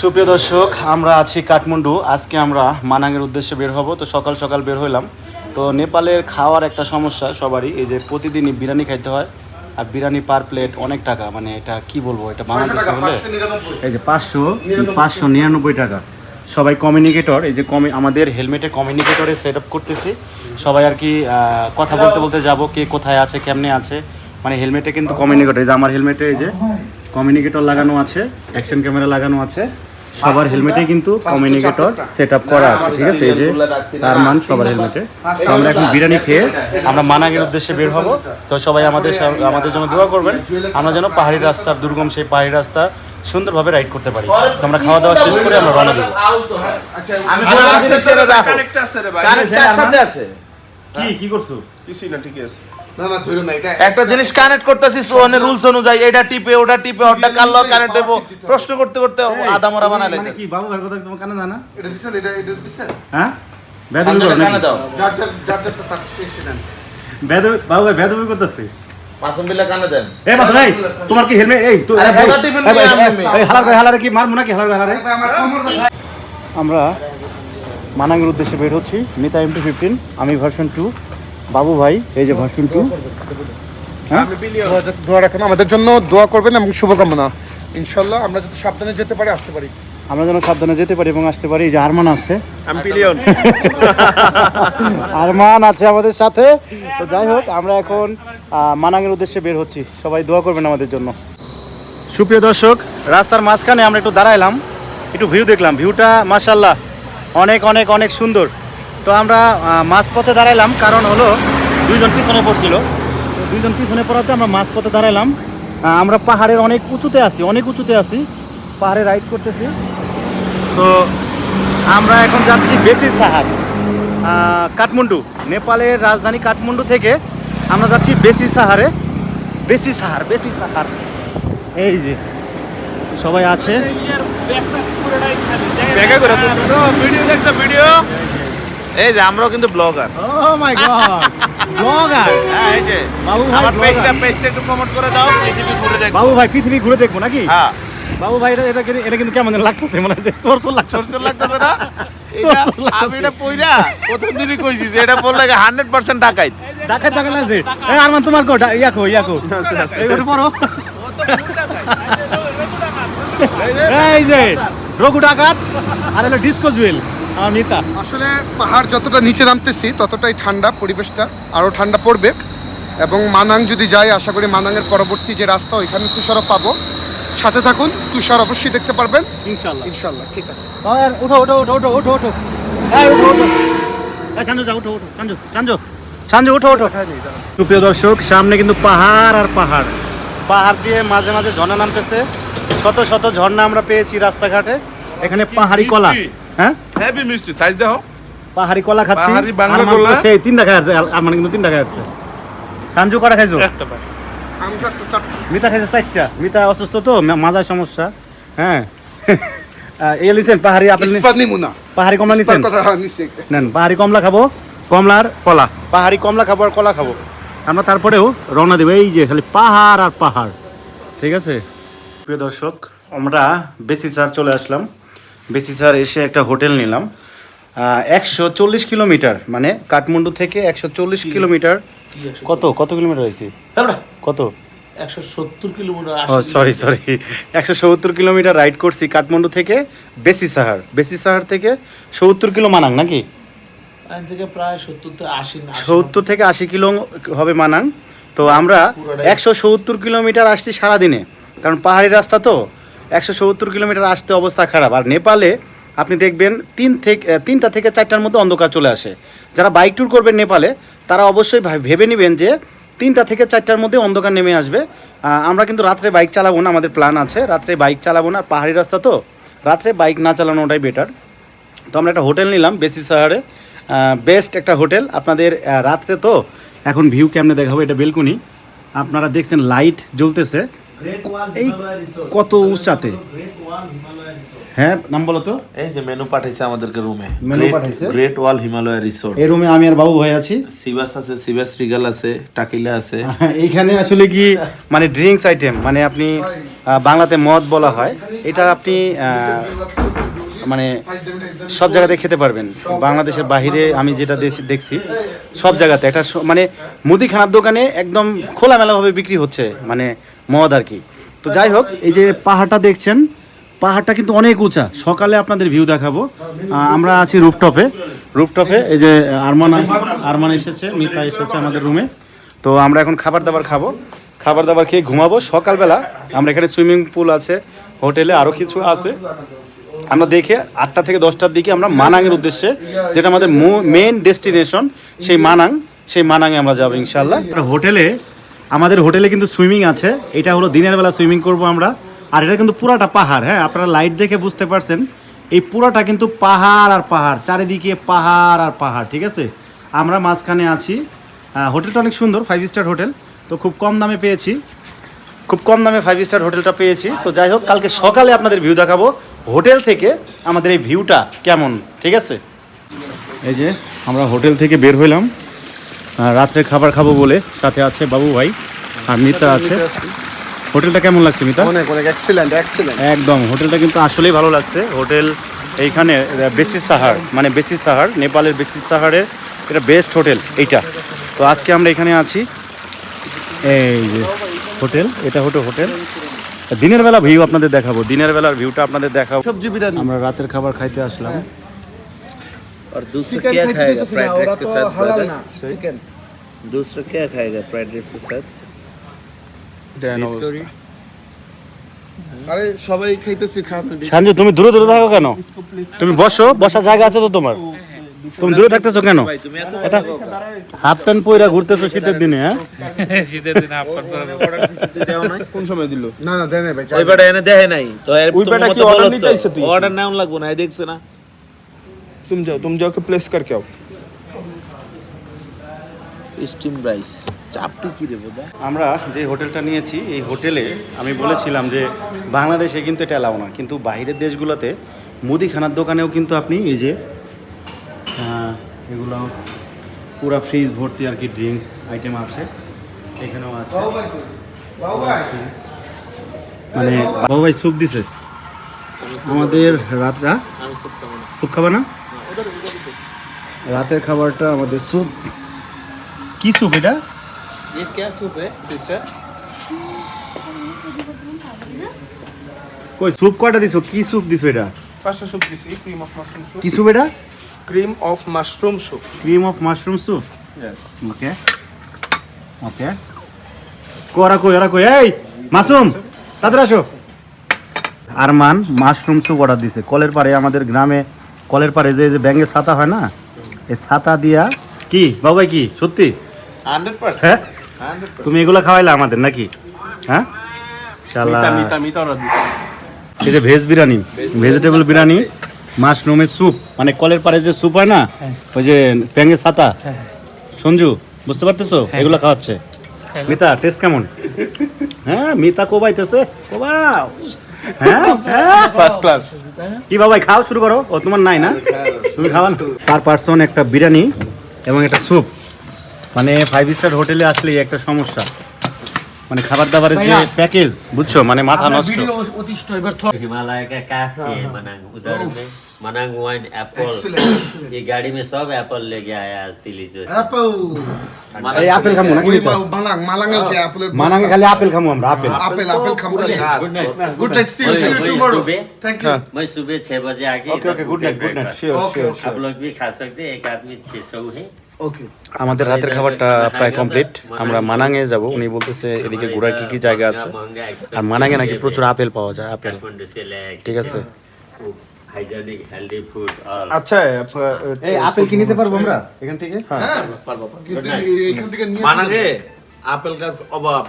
সুপ্রিয় দর্শক, আমরা আছি কাঠমান্ডু। আজকে আমরা মানাঙের উদ্দেশ্যে বের হব। তো সকাল সকাল বের হইলাম। তো নেপালের খাওয়ার একটা সমস্যা সবারই, এই যে প্রতিদিনই বিরিয়ানি খাইতে হয়। আর বিরিয়ানি পার প্লেট অনেক টাকা। মানে এটা কি বলব? এটা বাংলাদেশে হলে এই যে পাঁচশো পাঁচশো নিরানব্বই টাকা। সবাই কমিউনিকেটর এই যে কমি আমাদের হেলমেটে কমিউনিকেটরে সেট আপ করতেছি। সবাই আর কি কথা বলতে বলতে যাব, কে কোথায় আছে, কেমনে আছে। মানে হেলমেটে কিন্তু কমিউনিকেটর এই যে আমার হেলমেটে এই যে কমিউনিকেটর লাগানো আছে অ্যাকশন ক্যামেরা লাগানো আছে। সবার হেলমেটে কিন্তু কমিউনিকেটর সেট আপ করা আছে ঠিক আছে? এই যে তার মান সবার হেলমেটে তো আমরা এখন বিরিয়ানি খেয়ে আমরা মানাগের উদ্দেশ্যে বের হব। তো সবাই আমাদের আমাদের জন্য দোয়া করবেন। আমরা যেন পাহাড়ি রাস্তা দুর্গম সেই পাহাড়ি রাস্তা সুন্দরভাবে রাইড করতে পারি। তো আমরা খাওয়া দাওয়া শেষ করে আমরা রওনা দেবো। আমি কানেক্ট সাথে আছে। কি কি করছ? কিছুই না ঠিকই আছে। একটা জিনিস কানেক্ট করতেছি সোনের রুলস অনুযায়ী এটা টিপে ওটা টিপে ওটা কাল্লো কানেক্ট প্রশ্ন করতে করতে আদা মরা মানে কি? বাবু ভাইয়ের কথা তোমার কানে জানা এটা দিছেন এটা এটা দিছেন হ্যাঁ? বেদবি করো কানে দাও। যার যার যার যারটা তার শেষ নেন বেদবি বাবু ভাই বেদবি করতেছে। মাসুম বিল্লা কানে দেন। এই মাসুম ভাই তোমার কি হেলমেট এই তো এই। হালার হালারে কি মারবো নাকি হালার হালারে ভাই? আমার মানাঙ্গের উদ্দেশ্যে বের হচ্ছি। মিতা এমটি ফিফটিন আমি ভার্সন টু বাবু ভাই এই যে ভার্সন টু দোয়া রাখেন আমাদের জন্য দোয়া করবেন এবং শুভকামনা। ইনশাল্লাহ আমরা যদি সাবধানে যেতে পারি আসতে পারি। আমরা যেন সাবধানে যেতে পারি এবং আসতে পারি। যে আরমান আছে। আরমান আছে আমাদের সাথে। তো যাই হোক আমরা এখন মানাঙের উদ্দেশ্যে বের হচ্ছি। সবাই দোয়া করবেন আমাদের জন্য। সুপ্রিয় দর্শক রাস্তার মাঝখানে আমরা একটু দাঁড়াইলাম। একটু ভিউ দেখলাম। ভিউটা মাসাল্লাহ অনেক অনেক অনেক সুন্দর। তো আমরা মাঝপথে দাঁড়াইলাম কারণ হলো দুইজন পিছনে পড়ছিল। তো দুইজন পিছনে পড়াতে আমরা মাঝপথে দাঁড়াইলাম। আমরা পাহাড়ের অনেক উঁচুতে আছি অনেক উঁচুতে আছি। পাহাড়ে রাইড করতেছি। তো আমরা এখন যাচ্ছি বেসি সাহার কাঠমান্ডু নেপালের রাজধানী কাঠমান্ডু থেকে আমরা যাচ্ছি বেসি সাহারে। বেসি সাহার বেসি সাহার। এই যে সবাই আছে। ভিডিও দেখছ ভিডিও? এই যে আমরাও কিন্তু blogger. Oh my god blogger? হ্যাঁ এই যে বাবু ভাই আমার পেজটা পেজটা একটু প্রমোট করে দাও পৃথিবী ঘুরে দেখো বাবু ভাই পৃথিবী ঘুরে দেখব নাকি? হ্যাঁ। বাবু ভাই এটা এটা কিন্তু- কেমন লাগতেছে মনে হচ্ছে চোর চোর লাগছে চোর চোর লাগতেছে না? এটা আমি এটা পইরা প্রথম দিনই কইছি যে এটা বললে হান্ড্রেড পার্সেন্ট টাকাই ডাকা ডাকা লাগছে এই আরমান তোমার কো ডা- ইয়া কো ইয়া কো। এই পড়ো। এই যে রঘু ডাকাত আর হলো ডিসকো জুয়েল আমার মিতা আসলে পাহাড় যতটা নিচে নামতেছি ততটাই ঠান্ডা পরিবেশটা আরও ঠান্ডা পড়বে। এবং মানাং যদি যাই আশা করি মানাংয়ের পরবর্তী যে রাস্তা ওইখানে তুষারও পাবো। সাথে থাকুন তুষার অবশ্যই দেখতে পারবেন। ইনশাআল্লাহ। ইনশাল্লাহ ঠিক আছে। আর উঠো উঠো উঠো উঠো উঠো উঠো। এই উঠো উঠো। যা উঠো উঠো। সঞ্জু সঞ্জু সঞ্জু উঠো উঠো। সুপ্রিয় দর্শক সামনে কিন্তু পাহাড় আর পাহাড়। পাহাড় দিয়ে মাঝে মাঝে ঝর্ণা নামতেছে। শত শত ঝর্ণা আমরা পেয়েছি রাস্তাঘাটে। এখানে পাহাড়ি কলা। হ্যাঁ? হ্যাপি মিষ্টি সাইজ দেখো পাহাড়ি কলা খাচ্ছি। পাহাড়ি বাংলা কলা? সেই তিন টাকা আছে আমার কিন্তু তিন টাকা সঞ্জু কটা খাইছো? একটা পাই মিতা খাইছে চারটা। মিতা অসুস্থ তো মাজার সমস্যা। হ্যাঁ। আহ, এই লিছেন পাহাড়ি আপেল নি- ইস্পাত পাহাড়ি কমলা নিছেন? হ্যাঁ, নেন পাহাড়ি কমলা খাব কমলার কলা। পাহাড়ি কমলা খাব আর কলা খাব। আমরা তারপরেও রওনা দেবো। এই যে খালি পাহাড় আর পাহাড়। ঠিক আছে? প্রিয় দর্শক আমরা বেসি স্যার চলে আসলাম। বেসি স্যার এসে একটা হোটেল নিলাম। একশো চল্লিশ কিলোমিটার মানে কাঠমান্ডু থেকে একশো চল্লিশ কিলোমিটার। কত? কত কিলোমিটার হয়েছে? কত? একশো সত্তর কিলোমিটার ও সরি সরি একশো সত্তর কিলোমিটার রাইড করছি কাঠমান্ডু থেকে বেসি সাহার। বেসি সাহার থেকে সত্তর কিলো মানাং নাকি? থেকে প্রায় সত্তর থেকে আশি সত্তর থেকে আশি কিলো হবে মানাং। তো আমরা একশো সত্তর কিলোমিটার আসছি সারাদিনে। কারণ পাহাড়ি রাস্তা তো। একশো সত্তর কিলোমিটার আসতে অবস্থা খারাপ। আর নেপালে আপনি দেখবেন তিন থেকে তিনটা থেকে চারটার মধ্যে অন্ধকার চলে আসে। যারা বাইক ট্যুর করবেন নেপালে, তারা অবশ্যই ভেবে নেবেন যে তিনটা থেকে চারটার মধ্যে অন্ধকার নেমে আসবে। আমরা কিন্তু রাত্রে বাইক চালাবো না, আমাদের প্ল্যান আছে। রাত্রে বাইক চালাবো না, পাহাড়ি রাস্তা তো। রাত্রে বাইক না চালানোটাই বেটার তো আমরা একটা হোটেল নিলাম বেসি সাহারে। বেস্ট একটা হোটেল। আপনাদের রাত্রে তো এখন ভিউ কেমনে দেখাবো এটা বেলকুনি। আপনারা দেখছেন লাইট জ্বলতেছে। এই কত উঁচাতে? হ্যাঁ নাম বলো তো। এই যে মেনু পাঠাইছে আমাদেরকে রুমে Menu পাঠাইছে? গ্রেট ওয়াল হিমালয় রিসোর্ট এই রুমে আমি আর বাবু ভাই আছি। সিবাস আছে সিবাস রিগাল আছে টাকিলা আছে। এইখানে আসলে কি মানে ড্রিঙ্কস আইটেম মানে আপনি বাংলাতে মদ বলা হয় এটা আপনি আহ, মানে সব জায়গাতে খেতে পারবেন। বাংলাদেশের বাইরে আমি যেটা দেশ- দেখছি সব জায়গাতে। একটা মানে মুদিখানার দোকানে একদম খোলামেলাভাবে বিক্রি হচ্ছে মানে মদ আর কি। তো যাই হোক, এই যে পাহাড়টা দেখছেন, পাহাড়টা কিন্তু অনেক উঁচা। সকালে আপনাদের ভিউ দেখাবো। আমরা আছি রুফটপে রুফটপে এই যে আরমান আরমান এসেছে, মিতা এসেছে আমাদের রুমে তো আমরা এখন খাবার দাবার খাব। খাবার দাবার খেয়ে ঘুমাবো। সকালবেলা আমরা এখানে সুইমিং পুল আছে, হোটেলে আরও কিছু আছে। আমরা দেখে আটটা থেকে দশটার দিকে আমরা মানাংয়ের উদ্দেশ্যে, যেটা আমাদের মেন ডেস্টিনেশন সেই মানাং, সেই মানাংয়ে আমরা যাব ইনশাল্লাহ হোটেলে আমাদের হোটেলে কিন্তু সুইমিং আছে। এটা হলো দিনের বেলা সুইমিং করব আমরা। আর এটা কিন্তু পুরাটা পাহাড় হ্যাঁ? আপনারা লাইট দেখে বুঝতে পারছেন। এই পুরাটা কিন্তু পাহাড় আর পাহাড়, চারিদিকে পাহাড় আর পাহাড়, ঠিক আছে? আমরা মাঝখানে আছি। হোটেলটা অনেক সুন্দর ফাইভ স্টার হোটেল। তো খুব কম দামে পেয়েছি। খুব কম দামে ফাইভ স্টার হোটেলটা পেয়েছি। তো যাই হোক, কালকে সকালে আপনাদের ভিউ দেখাবো। হোটেল থেকে আমাদের এই ভিউটা কেমন, ঠিক আছে? এই যে, আমরা হোটেল থেকে বের হইলাম। রাত্রে খাবার খাব বলে সাথে আছে বাবু ভাই আর মিতা আছে। হোটেলটা কেমন লাগছে মিতা? অনেক অনেক এক্সিলেন্ট এক্সিলেন্ট একদম হোটেলটা কিন্তু আসলেই ভালো লাগছে। হোটেল এইখানে বেসিস সাহার মানে বেসিস সাহার নেপালের বেসিস সাহারের এটা বেস্ট হোটেল এইটা। তো আজকে আমরা এখানে আছি। এই যে হোটেল এটা হতো হোটেল। দিনের বেলা ভিউ আপনাদের দেখাবো দিনের বেলার ভিউটা আপনাদের দেখাবো। সবজি বিরিয়ানি। আমরা রাতের খাবার খাইতে আসলাম। और दूसरा চিকেন क्या খাইতে खाएगा দিতেছি না फ्राइड ওরা राइस के তো साथ হালাল brother? না চিকেন दूसरा क्या खाएगा फ्राइड राइस के साथ Veg curry? আরে সবাই খাইতেছি খান সঞ্জু তুমি দূরে দূরে থাকো কেন তুমি বসো বসার জায়গা আছে তো তোমার তুমি দূরে থাকতেছো কেন भाई तुम्हें तो এটা হাফ প্যান্ট পইরা ঘুরতেছো শীতের দিনে হ্যাঁ কোন সময় দিল না না দেন ভাই ওই বেটা এনে দেয় নাই তো এর ওই বেটা কি order নিতে আইছে তুই? অর্ডার নাও লাগবো না এই দেখছ না तुम जाओ तुम जाओ के प्लेस करके आओ স্টিম রাইস চাপটি কি রে বোধা আমরা যে হোটেলটা নিয়েছি এই হোটেলে আমি বলেছিলাম যে বাংলাদেশে কিন্তু এটা এলাও না কিন্তু বাইরের দেশগুলোতে মুদিখানার দোকানেও কিন্তু আপনি এই যে আহ, এগুলো পুরা ফ্রিজ ভর্তি আর কি ড্রিঙ্কস আইটেম আছে এখানেও আছে ফ্রিজ মানে বাবু ভাই স্যুপ দিছে আমাদের রাতটা আমি সব খাবো না স্যুপ খাবা না রাতের খাবারটা আমাদের স্যুপ কি স্যুপ এটা ये क्या सूप है सिस्टर কই স্যুপ কয়টা দিছো কি স্যুপ দিছো এটা pasta soup this cream of mushroom soup কি স্যুপ এটা cream of mushroom soup cream of mushroom soup yes okay okay কোরা কই ওরা কই এই মাসুম তাদের আসো আরমান মাশরুম স্যুপ অর্ডার দিছে কলের পারে আমাদের গ্রামে কলের পারে যে যে ব্যাঙের ছাতা হয় না এই ছাতা দিয়া কি? বাবাই কি? সত্যি? হ্যাঁ? তুমি এগুলো খাওয়াইলা আমাদের নাকি? হ্যাঁ? এই যে ভেজ বিরিয়ানি ভেজিটেবল বিরিয়ানি মাশরুমের স্যুপ মানে কলের পারে যে স্যুপ হয় না হ্যাঁ। ওই যে ব্যাঙের ছাতা। হ্যাঁ, হ্যাঁ। সঞ্জু বুঝতে পারতেছো? এগুলো খাওয়াচ্ছে। মিতা টেস্ট কেমন? হ্যাঁ মিতা কোবাইতেছে। কোবাও। হ্যাঁ? ফার্স্ট ক্লাস কি বাবাই খাও শুরু করো? ও তোমার নাই না? তুমি খাওয়ান পার পার্সন একটা বিরিয়ানি এবং একটা স্যুপ মানে ফাইভ স্টার হোটেলে আসলে একটা সমস্যা। মানে খাবার দাবারের যে প্যাকেজ বুঝছ? মানে মাথা নষ্ট। হিমালয় কা কা মানে উদাহরণ मनांग वाइन एप्पल ये गाड़ी में सब एप्पल लेके आया आज तिली जो অ্যাপল এই আপেল খামো নাকি ওই মিতা? মালাং মালাং হচ্ছে অ্যাপলের মানাঙ্গে খালি আপেল খামো আমরা আপেল আপেল আপেল খাবো good night good night see you मैं টুমরো सुबह থ্যাংক ইউ मैं सुबह छह बजे आके okay okay good night good night sure okay sure okay आप लोग भी खा सकते हैं एक आदमी छह सौ है ওকে আমাদের রাতের খাবারটা প্রায় কমপ্লিট আমরা মানাঙে যাব উনি বলতেছে এদিকে ঘোরার কি কি জায়গা আছে আর মানাঙে নাকি প্রচুর আপেল পাওয়া যায় আপেল काठमांडू से ले ঠিক আছে হাইজেনিক হেলদি ফুড আর আচ্ছা এই আপেল কি নিতে পারব আমরা? এখান থেকে? হ্যাঁ।, হ্যাঁ পারব কিন্তু এখান থেকে নিয়ে বানাগে আপেল গাছ অভাব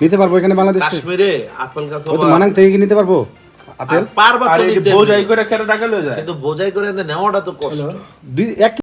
নিতে পারব এখানে বাংলাদেশ কাশ্মীরে আপেল গাছ অভাব মানাং থেকে কি নিতে পারব? আপেল? পারবা তো নিতে। বোঝাই করে কেন টাকা লয়ে যায়। কিন্তু বোঝাই করে নেওয়াটা তো কষ্ট। দুই এক